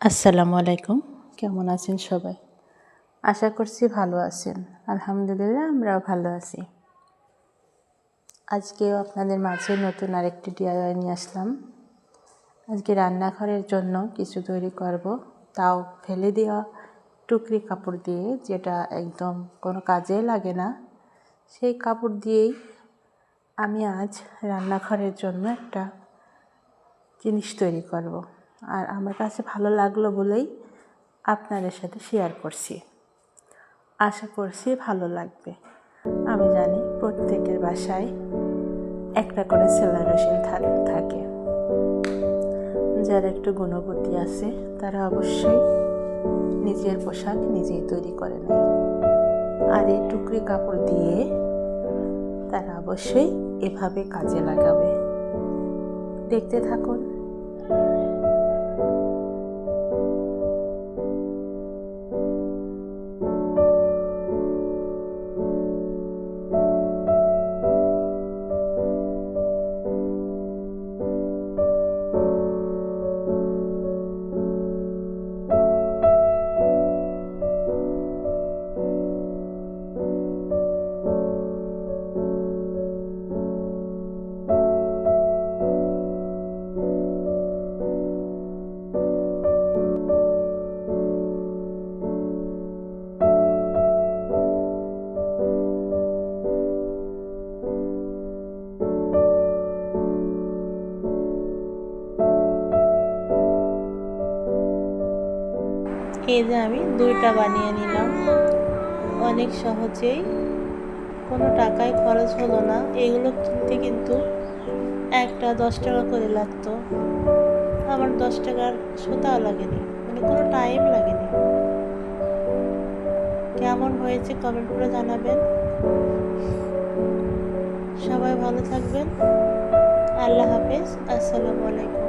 আসসালামু আলাইকুম। কেমন আছেন সবাই? আশা করছি ভালো আছেন। আলহামদুলিল্লাহ, আমরাও ভালো আছি। আজকেও আপনাদের মাঝে নতুন আরেকটি ডিআইওয়াই নিয়ে আসলাম। আজকে রান্নাঘরের জন্য কিছু তৈরি করব। তাও ফেলে দেওয়া টুকরি কাপড় দিয়ে, যেটা একদম কোনো কাজে লাগে না। সেই কাপড় দিয়েই আমি আজ রান্নাঘরের জন্য একটা জিনিস তৈরি করব। আর আমার কাছে ভালো লাগল বলেই আপনাদের সাথে শেয়ার করছি। আশা করছি ভালো লাগবে। আমি জানি প্রত্যেকের বাসায় একটা করে সেলাই মেশিন থাকে। যারা একটু গুণবতী আছে, তারা অবশ্যই নিজের পোশাক নিজেই তৈরি করে নেয়। আর এই টুকরি কাপড় দিয়ে তারা অবশ্যই এভাবে কাজে লাগাবে। দেখতে থাকুন। এই যে আমি দুইটা বানিয়ে নিলাম। অনেক সহজেই। কোনো টাকায় খরচ হলো না। এগুলো কিনতে কিন্তু একটা দশ টাকা করে লাগতো। আমার দশ টাকার সুতাও লাগেনি। মানে কোনো টাইম লাগেনি। কেমন হয়েছে কমেন্ট করে জানাবেন। সবাই ভালো থাকবেন। আল্লাহ হাফেজ। আসসালামু আলাইকুম।